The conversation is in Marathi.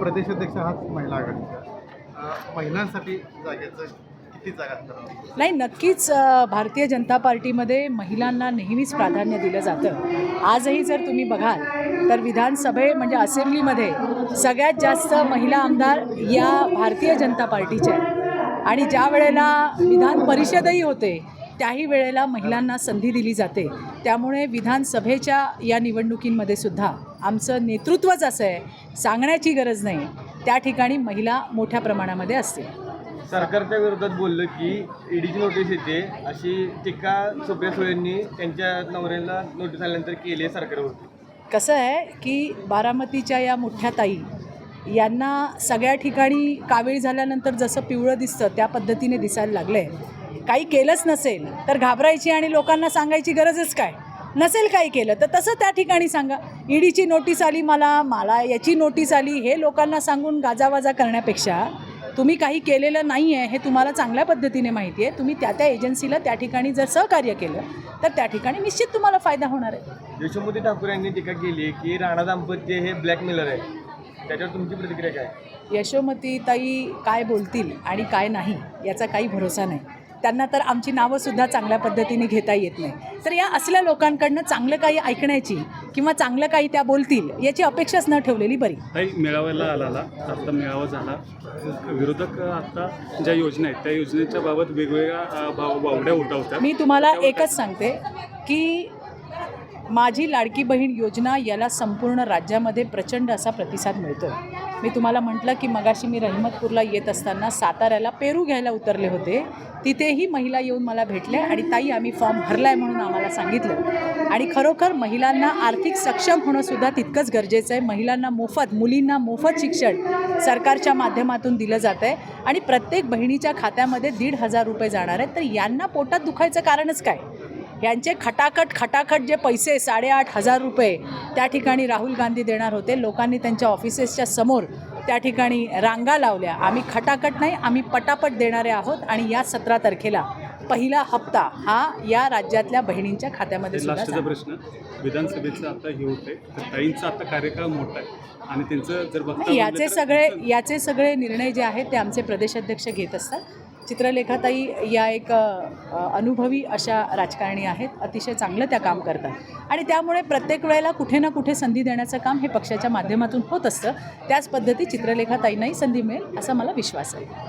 प्रदेशाध्यक्ष हाच महिला आघाडीचा. महिलांसाठी जागेचं किती जागा नाही नक्कीच भारतीय जनता पार्टीमध्ये महिलांना नेहमीच प्राधान्य दिलं जातं. आजही जर तुम्ही बघाल तर विधानसभे म्हणजे असेंब्लीमध्ये सगळ्यात जास्त महिला आमदार या भारतीय जनता पार्टीच्या आहेत. आणि ज्या वेळेला विधान परिषदही होते त्याही वेळेला महिलांना संधी दिली जाते. त्यामुळे विधानसभेच्या या निवडणुकींमध्ये सुद्धा आमचं नेतृत्वच असं आहे. सांगण्याची गरज नाही. त्या ठिकाणी महिला मोठ्या प्रमाणामध्ये असतील. सरकारच्या विरोधात बोललं की ईडीची नोटीस येते. अशी टीका सुप्रिया सुळेंनी त्यांच्या नवऱ्याला नोटीस आल्यानंतर केली आहे सरकारवरती. कसं आहे की बारामतीच्या या मोठ्या ताई यांना सगळ्या ठिकाणी कावीळ झाल्यानंतर जसं पिवळं दिसतं त्या पद्धतीने दिसायला लागलं आहे काही केलंच नसेल तर घाबरायची आणि लोकांना सांगायची गरजच काय? नसेल काही केलं तर तसं त्या ठिकाणी सांगा. ईडीची नोटीस आली मला मला याची नोटीस आली हे लोकांना सांगून गाजावाजा करण्यापेक्षा तुम्ही काही केलेलं नाही आहे हे तुम्हाला चांगल्या पद्धतीने माहिती आहे तुम्ही त्या त्या एजन्सीला त्या ठिकाणी जर सहकार्य केलं तर त्या ठिकाणी निश्चित तुम्हाला फायदा होणार आहे. यशोमती ठाकूर यांनी टीका केली की राणा दाम्पत्य हे ब्लॅकमेलर आहे. त्याच्यावर तुमची प्रतिक्रिया काय? यशोमती ताई काय बोलतील आणि काय नाही याचा काही भरोसा नाही. त्यांना तर आमची नावंसुद्धा चांगल्या पद्धतीने घेता येत नाही. तर या असल्या लोकांकडनं चांगलं काही ऐकण्याची किंवा चांगलं काही त्या बोलतील याची अपेक्षाच न ठेवलेली बरी. काही मेळाव्याला आला आता मेळावा झाला. विरोधक आता ज्या योजना आहेत त्या योजनेच्या बाबत वेगवेगळ्या अ, भाव वावड्या उठवतात. मी तुम्हाला एकच सांगते की माझी लाडकी बहीण योजना याला संपूर्ण राज्यामध्ये प्रचंड असा प्रतिसाद मिळतो मी तुम्हाला म्हटलं की मगाशी मी रहिमतपूरला येत असताना साताऱ्याला पेरू घ्यायला उतरले होते. तिथेही महिला येऊन मला भेटल्या आणि ताई आम्ही फॉर्म भरला आहे म्हणून आम्हाला सांगितलं. आणि खरोखर महिलांना आर्थिक सक्षम होणंसुद्धा तितकंच गरजेचं आहे. महिलांना मोफत मुलींना मोफत शिक्षण सरकारच्या माध्यमातून दिलं जातं आहे. आणि प्रत्येक बहिणीच्या खात्यामध्ये दीड हजार रुपये जाणार आहेत. तर यांना पोटात दुखायचं कारणच काय? यांचे खटाखट खटाखट जे पैसे साडेआठ हजार रुपये त्या ठिकाणी राहुल गांधी देणार होते. लोकांनी त्यांच्या ऑफिसेसच्या समोर त्या ठिकाणी रांगा लावल्या. आम्ही खटाखट नाही आम्ही पटापट देणारे आहोत आणि या सतरा तारखेला पहिला हप्ता हा या राज्यातल्या बहिणींच्या खात्यामध्ये लास्टचा. प्रश्न विधानसभेचं आता हे तर ताईंचा आता कार्यकाळ मोठा आहे. आणि त्यांचं जर याचे सगळे याचे सगळे निर्णय जे आहेत ते आमचे प्रदेशाध्यक्ष घेत असतात. चित्रलेखाताई या एक अनुभवी अशा राजकारणी आहेत. अतिशय चांगलं त्या काम करतात. आणि त्यामुळे प्रत्येक वेळेला कुठे ना कुठे संधी देण्याचं काम हे पक्षाच्या माध्यमातून होत असतं. त्याच पद्धती चित्रलेखाताईंनाही संधी मिळेल असा मला विश्वास आहे.